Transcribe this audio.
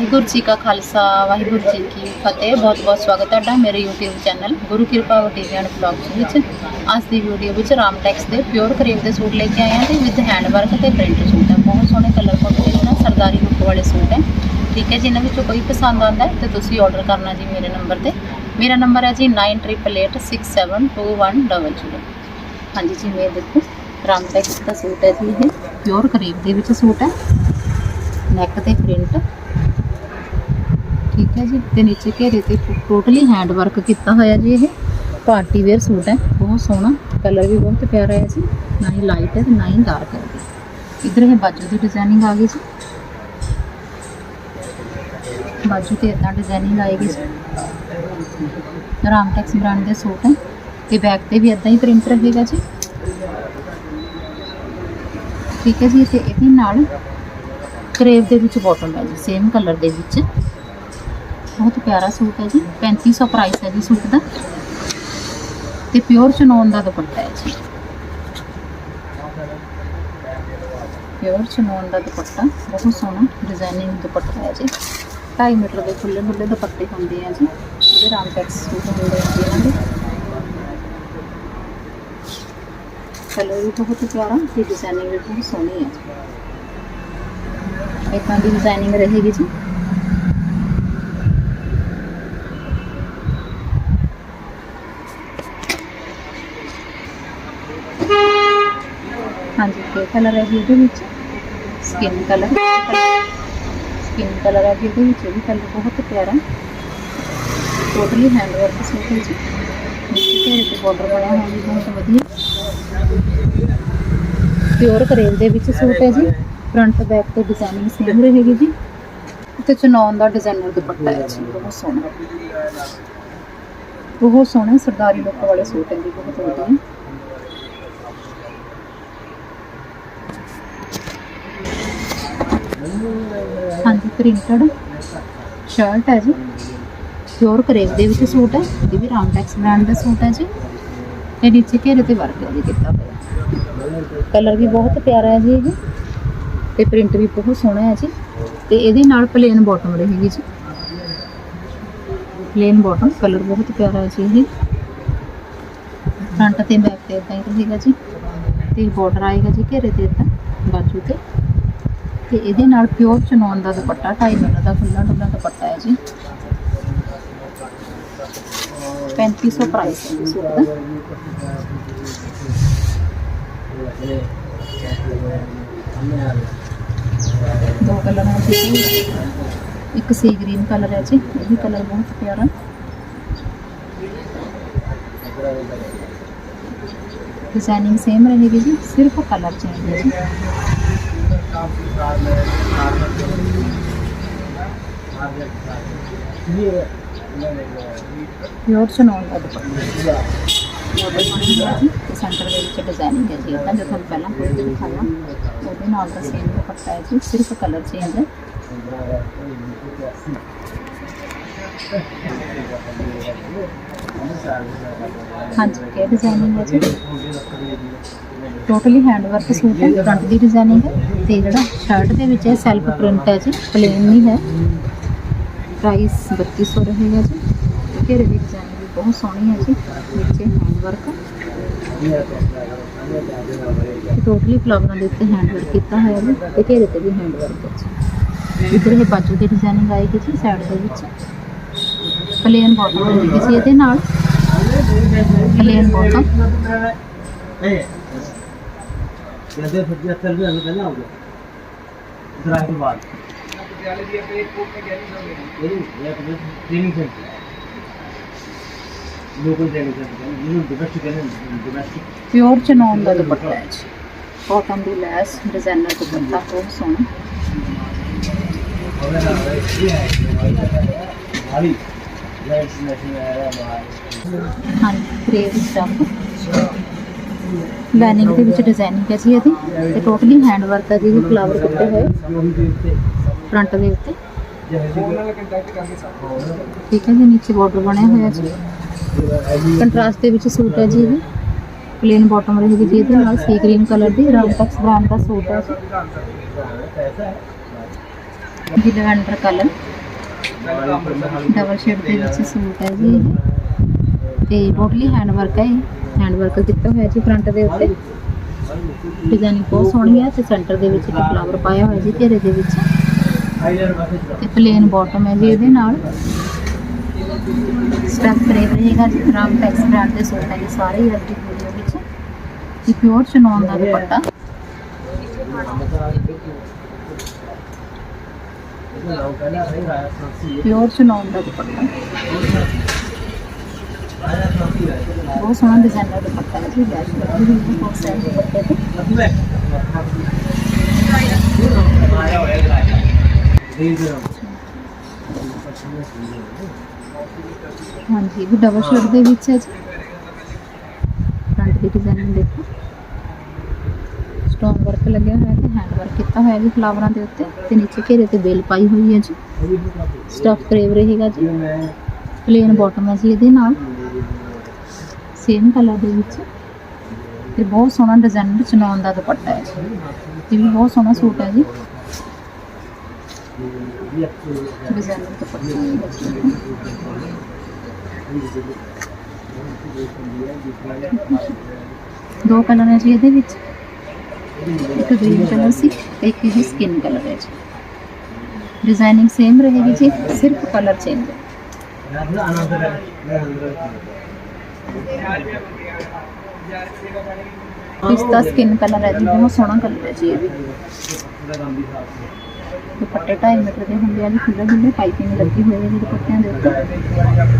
ਵਾਹਿਗੁਰੂ ਜੀ ਕਾ ਖਾਲਸਾ ਵਾਹਿਗੁਰੂ ਜੀ ਕੀ ਫਤਿਹ ਬਹੁਤ ਬਹੁਤ ਸਵਾਗਤ ਤੁਹਾਡਾ ਮੇਰੇ YouTube ਚੈਨਲ ਗੁਰੂ ਕਿਰਪਾ ਵਟੀਵੀ ਐਂਡ ਵਿੱਚ ਅੱਜ ਦੀ ਵੀਡੀਓ ਵਿੱਚ ਰਾਮ ਟੈਕਸ ਦੇ ਪਿਓਰ ਕਰੇਵ ਦੇ ਸੂਟ ਲੈ ਕੇ ਆਏ ਹਾਂ ਤੇ ਵਿਦ ਹੈਂਡ ਵਰਕ ਤੇ ਪ੍ਰਿੰਟ ਸੂਟ ਹੈ ਬਹੁਤ ਸੋਹਣੇ ਕਲਰ ਕੰਬੀਨੇਸ਼ਨ ਹੈ ਸਰਦਾਰੀ ਲੁੱਕ ਵਾਲੇ ਸੂਟ ਹੈ ਠੀਕ ਹੈ ਜਿਨ੍ਹਾਂ ਵਿੱਚੋਂ ਕੋਈ ਪਸੰਦ ਆਉਂਦਾ ਹੈ ਤੇ ਤੁਸੀਂ ਆਰਡਰ ਕਰਨਾ ਜੀ ਮੇਰੇ ਨੰਬਰ ਤੇ ਮੇਰਾ ਨੰਬਰ ਹੈ ਜੀ 9888672100 ਹਾਂਜੀ ਜੀ ਇਹ ਦੇਖੋ ਰਾਮ ਟੈਕਸ ਦਾ ਸੂਟ ਹੈ ਜੀ ਇਹ ਪਿਓਰ ਕਰੇਵ ਦੇ ਵਿੱਚ ਸੂਟ ਹੈ ਨੈਕ ਤੇ ਪ੍ਰਿੰਟ ਠੀਕ ਹੈ ਜੀ, ਤੇ ਨੀਚੇ ਘੇਰੇ ਤੇ ਟੋਟਲੀ ਹੈਂਡ ਵਰਕ ਕੀਤਾ ਹੋਇਆ ਜੀ ਇਹ। ਪਾਰਟੀ ਵੇਅਰ ਸੂਟ ਹੈ, ਬਹੁਤ ਸੋਹਣਾ ਕਲਰ ਵੀ ਬਹੁਤ ਪਿਆਰਾ ਹੈ ਜੀ। ਨਾ ਹੀ ਲਾਈਟ ਹੈ ਤੇ ਨਾ ਹੀ ਡਾਰਕ ਹੈ। ਇਧਰ ਇਹ ਬਾਜੂ ਦੀ ਡਿਜ਼ਾਈਨਿੰਗ ਆ ਗਈ ਜੀ। ਬਾਜੂ ਤੇ ਇਦਾਂ ਡਿਜ਼ਾਈਨਿੰਗ ਆਏਗੀ ਜੀ। ਰਾਮਟੈਕਸ ਬ੍ਰਾਂਡ ਦੇ ਸੂਟ ਹੈ, ਤੇ ਬੈਕ ਤੇ ਵੀ ਇਦਾਂ ਹੀ ਪ੍ਰਿੰਟ ਰਹੇਗਾ ਜੀ। ਠੀਕ ਹੈ ਜੀ, ਤੇ ਇਹਦੇ ਨਾਲ ਕਰੇਵ ਦੇ ਵਿੱਚ ਬਾਟਮ ਹੈ ਜੀ ਸੇਮ ਕਲਰ ਦੇ ਵਿੱਚ। ਬਹੁਤ ਪਿਆਰਾ ਸੂਟ ਹੈ ਜੀ। 3500 ਪ੍ਰਾਈਸ ਹੈ ਜੀ ਸੂਟ ਦਾ। ਤੇ ਪਿਓਰ ਚਨੋਨ ਦਾ ਦੁਪੱਟਾ ਹੈ ਜੀ। ਪਿਓਰ ਚਨੋਨ ਦਾ ਦੁਪੱਟਾ, ਬਹੁਤ ਸੋਹਣਾ ਡਿਜ਼ਾਈਨਿੰਗ ਦੁਪੱਟਾ ਹੈ ਜੀ। 2.5 ਮੀਟਰ ਦੇ ਖੁੱਲੇ ਖੁੱਲੇ ਦੁਪੱਟੇ ਹੁੰਦੇ ਆ ਜੀ। ਇਹਦੇ ਰਾਮਟੈਕਸ ਸੂਟ ਹੁੰਦੇ ਆ ਜੀ ਇਹਨਾਂ ਦੇ। ਕਲਰ ਵੀ ਬਹੁਤ ਪਿਆਰਾ ਤੇ ਡਿਜ਼ਾਈਨਿੰਗ ਵੀ ਬਹੁਤ ਸੋਹਣੀ ਹੈ ਜੀ। ਇਦਾਂ ਦੀ ਡਿਜ਼ਾਈਨਿੰਗ ਰਹੇਗੀ ਜੀ ਹਾਂਜੀ ਕੀ ਕਲਰ ਹੈ ਜੀ ਇਹਦੇ ਵਿੱਚ। ਸਕਿਨ ਕਲਰ ਸਕਿਨ ਕਲਰ ਹੈ ਜੀ ਇਹਦੇ ਵਿੱਚ ਵੀ ਕਲਰ ਬਹੁਤ ਪਿਆਰਾ। ਟੋਟਲੀ ਹੈਂਡ ਵਰਕ ਸੂਟ ਹੈ ਜੀ ਘੇਰੇ ਤੇ ਬਾਰਡਰ ਬਣਿਆ ਹੋਇਆ ਜੀ ਬਹੁਤ ਵਧੀਆ। ਪਿਓਰ ਕਰੇਵ ਦੇ ਵਿੱਚ ਸੂਟ ਹੈ ਜੀ। ਫਰੰਟ ਬੈਕ ਤੇ ਡਿਜ਼ਾਈਨਿੰਗ ਸੇਮ ਰਹੇਗੀ ਜੀ। ਤੇ ਚਨੌਨ ਦਾ ਡਿਜ਼ਾਈਨਰ ਦੁਪੱਟਾ ਹੈ ਜੀ, ਬਹੁਤ ਸੋਹਣਾ। ਬਹੁਤ ਸੋਹਣਾ ਸਰਦਾਰੀ ਲੁੱਕ ਵਾਲੇ ਸੂਟ ਹੈ ਜੀ, ਬਹੁਤ ਵਧੀਆ। ਹਾਂਜੀ ਪ੍ਰਿੰਟਡ ਸ਼ਰਟ ਹੈ ਜੀ। ਪਿਓਰ ਕਰੇਵ ਦੇ ਵਿੱਚ ਸੂਟ ਹੈ ਇਹ ਵੀ ਰਾਮਟੈਕਸ ਬ੍ਰਾਂਡ ਦਾ ਸੂਟ ਹੈ ਜੀ। ਤੇ ਨੀਚੇ ਘੇਰੇ ਤੇ ਵਰਕ ਹੈ ਕੀਤਾ ਹੋਇਆ। ਕਲਰ ਵੀ ਬਹੁਤ ਪਿਆਰਾ ਹੈ ਜੀ ਇਹ ਤੇ ਪ੍ਰਿੰਟ ਵੀ ਬਹੁਤ ਸੋਹਣਾ ਹੈ ਜੀ। ਤੇ ਇਹਦੇ ਨਾਲ ਪਲੇਨ ਬਾਟਮ ਰਹੇਗੀ ਜੀ। ਪਲੇਨ ਬਾਟਮ ਕਲਰ ਬਹੁਤ ਪਿਆਰਾ ਹੈ ਜੀ ਇਹ। ਫਰੰਟ ਤੇ ਬੈਕ ਤੇ ਇਦਾਂ ਹੀ ਰਹੇਗਾ ਜੀ। ਤੇ ਬਾਰਡਰ ਆਏਗਾ ਜੀ ਘੇਰੇ ਤੇ ਇਦਾਂ ਬਾਜੂ ਤੇ। ਤੇ ਇਹਦੇ ਨਾਲ ਪਿਓਰ ਚਨੌਨ ਦਾ ਦੁਪੱਟਾ 2.5 ਮੀਟਰ ਦਾ ਖੁੱਲਾ ਡੁੱਲਾ ਦੁਪੱਟਾ ਹੈ ਜੀ। 3500 ਪ੍ਰਾਈਸ ਹੈ ਜੀ ਦਾ ਦੋ ਕਲਰ ਹੈ ਜੀ ਇੱਕ ਸੀ ਗ੍ਰੀਨ ਕਲਰ ਹੈ ਜੀ, ਇਹ ਵੀ ਕਲਰ ਬਹੁਤ ਪਿਆਰਾ। ਡਿਜ਼ਾਈਨਿੰਗ ਸੇਮ ਰਹੇਗੀ ਜੀ, ਸਿਰਫ ਕਲਰ ਚੇਂਜ ਹੈ ਜੀ। ਪਿਓਰ ਚਨੌਨ ਦਾ ਦੁਪੱਟਾ ਸੈਂਟਰ ਦੇ ਵਿੱਚ ਡਿਜ਼ਾਈਨਿੰਗ ਹੈ ਜੀ ਇਦਾਂ ਜੋ ਤੁਹਾਨੂੰ ਪਹਿਲਾਂ ਕੋਈ ਵੀ ਦਿਖਾਇਆ ਉਹਦੇ ਨਾਲ ਦਾ ਸੇਮ ਦੁਪੱਟਾ ਹੈ ਜੀ ਸਿਰਫ ਕਲਰ ਚੇਂਜ ਹੈ ਹਾਂਜੀ, ਇਹ ਡਿਜ਼ਾਈਨਿੰਗ ਹੈ ਜੀ। ਟੋਟਲੀ ਹੈਂਡ ਵਰਕ ਸੂਟ ਹੈ ਫਰੰਟ ਦੀ ਡਿਜ਼ਾਈਨਿੰਗ ਹੈ ਤੇ ਜਿਹੜਾ ਸ਼ਰਟ ਦੇ ਵਿੱਚ ਹੈ ਸੈਲਫ ਪ੍ਰਿੰਟ ਹੈ ਜੀ ਪਲੇਨ ਨਹੀਂ ਹੈ। ਪ੍ਰਾਈਸ 3200 ਰਹੇਗਾ ਜੀ। ਘੇਰੇ ਦੀ ਡਿਜ਼ਾਈਨ ਵੀ ਬਹੁਤ ਸੋਹਣੀ ਹੈ ਜੀ, ਨੀਚੇ ਹੈਂਡ ਵਰਕ ਟੋਟਲੀ ਫਲਾਵਰਾਂ ਦੇ ਉੱਤੇ ਹੈਂਡ ਵਰਕ ਕੀਤਾ ਹੋਇਆ ਜੀ, ਤੇ ਘੇਰੇ ਤੇ ਵੀ ਹੈਂਡ ਵਰਕ ਹੈ ਜੀ। ਇੱਧਰ ਇਹ ਬਾਜੂ ਦੀ ਡਿਜ਼ਾਈਨਿੰਗ ਆਏਗੀ ਜੀ ਸਾਈਡ ਦੇ ਵਿੱਚ। ਪਲੇਨ ਬੋਟਮ ਮਿਲਦੀ ਸੀ ਇਹਦੇ ਨਾਲ ਪਲੇਨ ਬੋਟਮ ਨਹੀਂ ਜਦੇ ਫਿਰ ਚੱਲ ਵੀ ਹਲ ਪਹਿਲਾਂ ਆਉਗਾ ਦਰਾਜ ਤੋਂ ਬਾਅਦ ਵਿਦਿਆਲੇ ਦੀ ਆਪਣੇ ਕੋਰਟ ਤੇ ਗੈਰੀ ਹੋਵੇ ਇਹ ਇਹ ਆਪਣੇ training centre local training centre ਜਿਹਨੂੰ ਡੋਮੈਸਟਿਕ ਐਂਡ ਡੋਮੈਸਟਿਕ ਪਿਓਰ ਚਨੌਨ ਦਾ ਦੁਪੱਟਾ ਹੈ ਜੀ ਕਾਟਨ ਦੀ ਲੈਸ ਡਿਜ਼ਾਈਨਰ ਦੁਪੱਟਾ ਬਹੁਤ ਸੋਹਣਾ ਹੋਵੇ ਨਾ ਇਹ ਹੈ ਹਾਲੀ ਵੈਕਸੀਨੇਸ਼ਨ ਹੈ ਬਾਹਰ ਹਾਂ ਗ੍ਰੇਵ ਸਟਫ ਵੈਨਿੰਗ ਦੇ ਵਿੱਚ ਡਿਜ਼ਾਈਨਿੰਗ ਹੈ ਜੀ ਇਹਦੀ? ਤੇ ਟੋਟਲੀ ਹੈਂਡ ਵਰਕ ਹੈ ਜੀ ਫਲਾਵਰ ਕੱਟੇ ਹੋਏ। ਫਰੰਟ ਦੇ ਉੱਤੇ। ਠੀਕ ਹੈ ਜੀ, ਨੀਚੇ ਬਾਰਡਰ ਬਣਿਆ ਹੋਇਆ ਜੀ। ਕੰਟਰਾਸਟ ਦੇ ਵਿੱਚ ਸੂਟ ਹੈ ਜੀ ਇਹ। ਪਲੇਨ ਬਾਟਮ ਰਹੇਗੀ ਜੀ ਇਹਦੇ ਨਾਲ। ਸੀ ਗ੍ਰੀਨ ਕਲਰ ਦੀ ਰਾਮਟੈਕਸ ਬ੍ਰਾਂਡ ਦਾ ਸੂਟ ਹੈ ਜੀ। ਜੀ ਲਵੈਂਡਰ ਕਲਰ ਡਬਲ ਸ਼ੇਡ ਦੇ ਵਿੱਚ ਸੂਟ ਹੈ ਜੀ। ਇਹ। ਤੇ ਟੋਟਲੀ ਹੈਂਡ ਵਰਕ ਹੈ ਹੈਂਡ ਵਰਕ ਕੀਤਾ ਹੋਇਆ ਜੀ ਫਰੰਟ ਦੇ ਉੱਤੇ। ਡਿਜ਼ਾਈਨਿੰਗ ਬਹੁਤ ਸੋਹਣੀ ਹੈ ਤੇ ਸੈਂਟਰ ਦੇ ਵਿੱਚ ਇੱਕ ਫਲਾਵਰ ਪਾਇਆ ਹੋਇਆ ਜੀ ਘੇਰੇ ਦੇ ਵਿੱਚ। ਤੇ ਪਲੇਨ ਬਾਟਮ ਹੈ ਜੀ ਇਹਦੇ ਨਾਲ। ਸਟੈਪ ਫਰੇਮ ਰਹੇਗਾ ਜੀ। ਰਾਮ ਟੈਕਸ ਬ੍ਰਾਂਡ ਦੇ ਸੂਟ ਹੈ ਜੀ ਸਾਰੇ ਹੀ ਅੱਜ ਵਿੱਚ। ਇਹ ਪਿਓਰ ਚਨੌਨ ਦਾ ਦੁਪੱਟਾ। ਪਿਓਰ ਚਨੌਨ ਦਾ ਦੁਪੱਟਾ। ਬਹੁਤ ਸੋਹਣਾ ਡਿਜ਼ਾਈਨ ਦਾ ਦੁਪੱਟਾ ਲੱਗੀ ਹੋਈ ਹੈ। ਬਹੁਤ ਸਾਰੇ ਦੁਪੱਟੇ ਤੇ। ਹਾਂਜੀ ਇਹ ਡਬਲ ਸ਼ਰਟ ਦੇ ਵਿੱਚ ਹੈ ਜੀ। ਫਰੰਟ ਦੀ ਡਿਜ਼ਾਈਨਿੰਗ ਸਟੋਨ ਵਰਕ ਲੱਗਿਆ ਹੋਇਆ ਤੇ ਹੈਂਡ ਵਰਕ ਕੀਤਾ ਹੋਇਆ ਜੀ ਫਲਾਵਰਾਂ ਦੇ ਉੱਤੇ ਤੇ ਨੀਚੇ ਘੇਰੇ ਤੇ ਬੇਲ ਪਾਈ ਹੋਈ ਹੈ ਜੀ। ਸਟਫ ਕਰੇਵ ਰਹੇਗਾ ਜੀ। ਪਲੇਨ ਬਾਟਮ ਹੈ ਜੀ ਇਹਦੇ ਨਾਲ। ਸੇਮ ਕਲਰ ਦੇ ਵਿੱਚ। ਤੇ ਬਹੁਤ ਸੋਹਣਾ ਡਿਜ਼ਾਈਨਰ ਚਨੌਨ ਦਾ ਦੁਪੱਟਾ ਹੈ ਜੀ। ਇਹ ਵੀ ਬਹੁਤ ਸੋਹਣਾ ਸੂਟ ਹੈ ਜੀ। ਡਿਜ਼ਾਈਨਰ ਦੁਪੱਟਾ ਹੈ ਜੀ। ਦੋ। ਕਲਰ ਹੈ ਜੀ ਇਹਦੇ ਵਿੱਚ। ਇੱਕ ਗ੍ਰੀਨ ਕਲਰ ਸੀ ਤੇ ਇੱਕ ਇਹ ਸਕਿਨ ਕਲਰ ਹੈ ਜੀ ਡਿਜ਼ਾਈਨਿੰਗ ਸੇਮ ਰਹੇਗੀ ਜੀ ਸਿਰਫ ਕਲਰ ਚੇਂਜ ਹੈ ਪਿਸਤਾ ਸਕਿਨ ਕਲਰ ਹੈ ਜੀ ਬਹੁਤ ਸੋਹਣਾ ਕਲਰ ਹੈ ਦੁਪੱਟੇ 2.5 ਮੀਟਰ ਦੇ ਹੁੰਦੇ ਆ ਜੀ ਖੁੱਲ੍ਹਾ ਖੁੱਲ੍ਹੇ ਪਾਈਪਿੰਗ ਲੱਗੀ ਹੋਈ ਹੈ ਜੀ ਦੁਪੱਟਿਆਂ ਦੇ ਉੱਤੇ